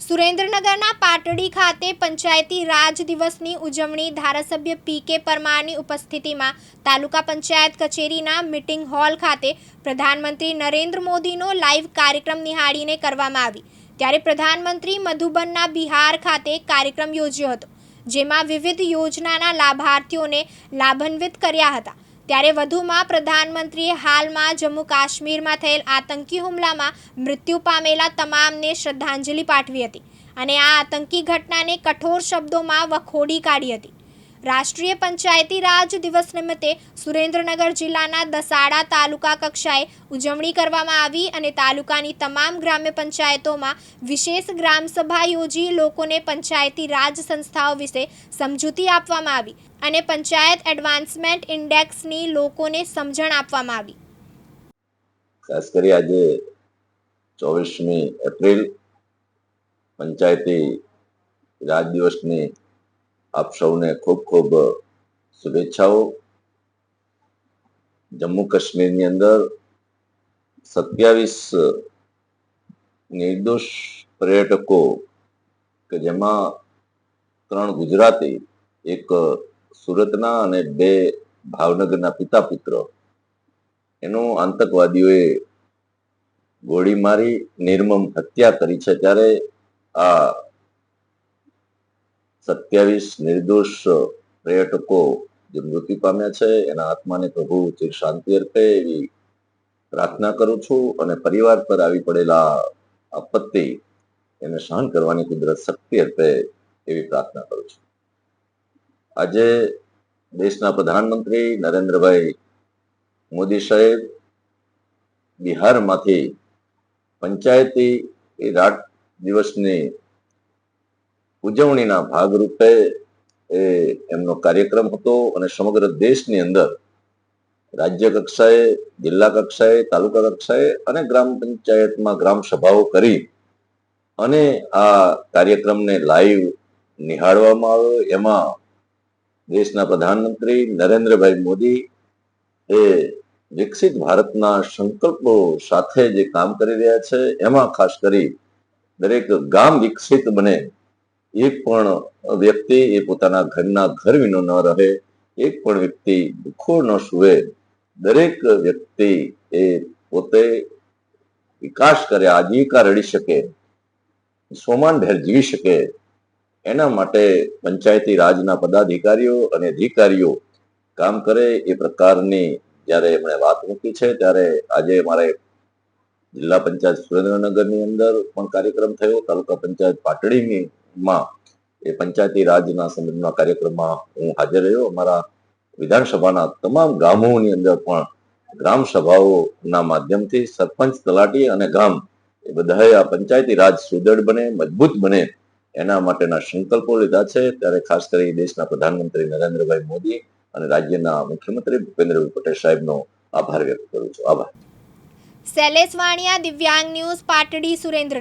સુરેન્દ્રનગરના પાટડી ખાતે પંચાયતી રાજ દિવસની ઉજવણી ધારાસભ્ય પી કે પરમારની ઉપસ્થિતિમાં તાલુકા પંચાયત કચેરીના મિટિંગ હોલ ખાતે પ્રધાનમંત્રી નરેન્દ્ર મોદીનો લાઈવ કાર્યક્રમ નિહાળીને કરવામાં આવી. ત્યારે પ્રધાનમંત્રી મધુબનના બિહાર ખાતે કાર્યક્રમ યોજ્યો હતો, જેમાં વિવિધ યોજનાના લાભાર્થીઓને લાભાન્વિત કર્યા હતા. ત્યારે વધુમાં પ્રધાનમંત્રીએ હાલમાં જમ્મુ કાશ્મીરમાં થયેલ આતંકી હુમલામાં મૃત્યુ પામેલા તમામને શ્રદ્ધાંજલિ પાઠવી હતી અને આ આતંકી ઘટનાને કઠોર શબ્દોમાં વખોડી કાઢી હતી. રાષ્ટ્રીય પંચાયતી રાજ દિવસ નિમિત્તે સુરેન્દ્રનગર જિલ્લાના દસાડા તાલુકા કક્ષાએ ઉજવણી કરવામાં આવી અને તાલુકાની તમામ ગ્રામ્ય પંચાયતોમાં વિશેષ ગ્રામસભા યોજી લોકોને પંચાયતી રાજ સંસ્થાઓ વિશે સમજૂતી આપવામાં આવી અને પંચાયત એડવાન્સમેન્ટ ઇન્ડેક્સની લોકોને સમજણ આપવામાં આવી. ખાસ કરી આજે ચોવીસમી એપ્રિલ પંચાયતી રાજ દિવસની આપ સૌને ખૂબ ખૂબ શુભેચ્છાઓ. જમ્મુ કાશ્મીરની અંદર સત્યાવીસ નિર્દોષ પર્યટકો કે જેમાં ત્રણ ગુજરાતી, એક સુરતના અને બે ભાવનગરના પિતા પુત્ર એનું આતંકવાદીઓએ ગોળી મારી, નિર્મમ હત્યા કરી છે. ત્યારે આ સત્યાવીસ નિર્દોષ પર્યટકો જે મૃત્યુ પામ્યા છે, એના આત્માને પ્રભુ ચિર શાંતિ અર્પે એવી પ્રાર્થના કરું છું અને પરિવાર પર આવી પડેલા આપત્તિ એને સહન કરવાની કુદરત શક્તિ અર્પે એવી પ્રાર્થના કરું છું. આજે દેશના પ્રધાનમંત્રી નરેન્દ્રભાઈ મોદી સાહેબ બિહારમાંથી પંચાયતી રાત દિવસની ઉજવણીના ભાગરૂપે એ એમનો કાર્યક્રમ હતો અને સમગ્ર દેશની અંદર રાજ્ય કક્ષાએ, જિલ્લા કક્ષાએ, તાલુકા કક્ષાએ અને ગ્રામ પંચાયતમાં ગ્રામ સભાઓ કરી અને આ કાર્યક્રમને લાઈવ નિહાળવામાં આવ્યો. એમાં દેશના પ્રધાનમંત્રી નરેન્દ્રભાઈ મોદી એ વિકસિત ભારતના સંકલ્પો સાથે જે કામ કરી રહ્યા છે, એમાં ખાસ કરી દરેક ગામ વિકસિત બને એક પણ વ્યક્તિ એ પોતાના ઘરના ઘર વિનો ન રહે, એક પણ વ્યક્તિ ભૂખો ન સુવે. દરેક વ્યક્તિ એ પોતે વિકાસ કરે, આજીવિકા રડી શકે, સોમાન ભેર જીવી શકે. એના માટે પંચાયતી રાજના પદાધિકારીઓ અને અધિકારીઓ કામ કરે એ પ્રકારની જ્યારે એમણે વાત મૂકી છે, ત્યારે આજે મારે જિલ્લા પંચાયત સુરેન્દ્રનગરની અંદર પણ કાર્યક્રમ થયો, તાલુકા પંચાયત પાટડીની માં, એ પંચાયતી રાજના સંબંધના કાર્યક્રમમાં હું હાજર રહ્યો. અમારા વિધાનસભાના તમામ ગામોની અંદર પણ ગ્રામ સભાઓના માધ્યમથી સરપંચ તલાટી અને ગામ એ બધાએ આ પંચાયતી રાજ સુદૃઢ બને, મજબૂત બને એના માટેના સંકલ્પો લીધા છે. ત્યારે ખાસ કરી દેશના પ્રધાનમંત્રી નરેન્દ્રભાઈ મોદી અને રાજ્યના મુખ્યમંત્રી ભૂપેન્દ્રભાઈ પટેલ સાહેબનો આભાર વ્યક્ત કરું છું. આભાર. શૈલેષ વાણિયા, દિવ્યાંગ ન્યૂઝ, પાટડી સુરેન્દ્રનગર.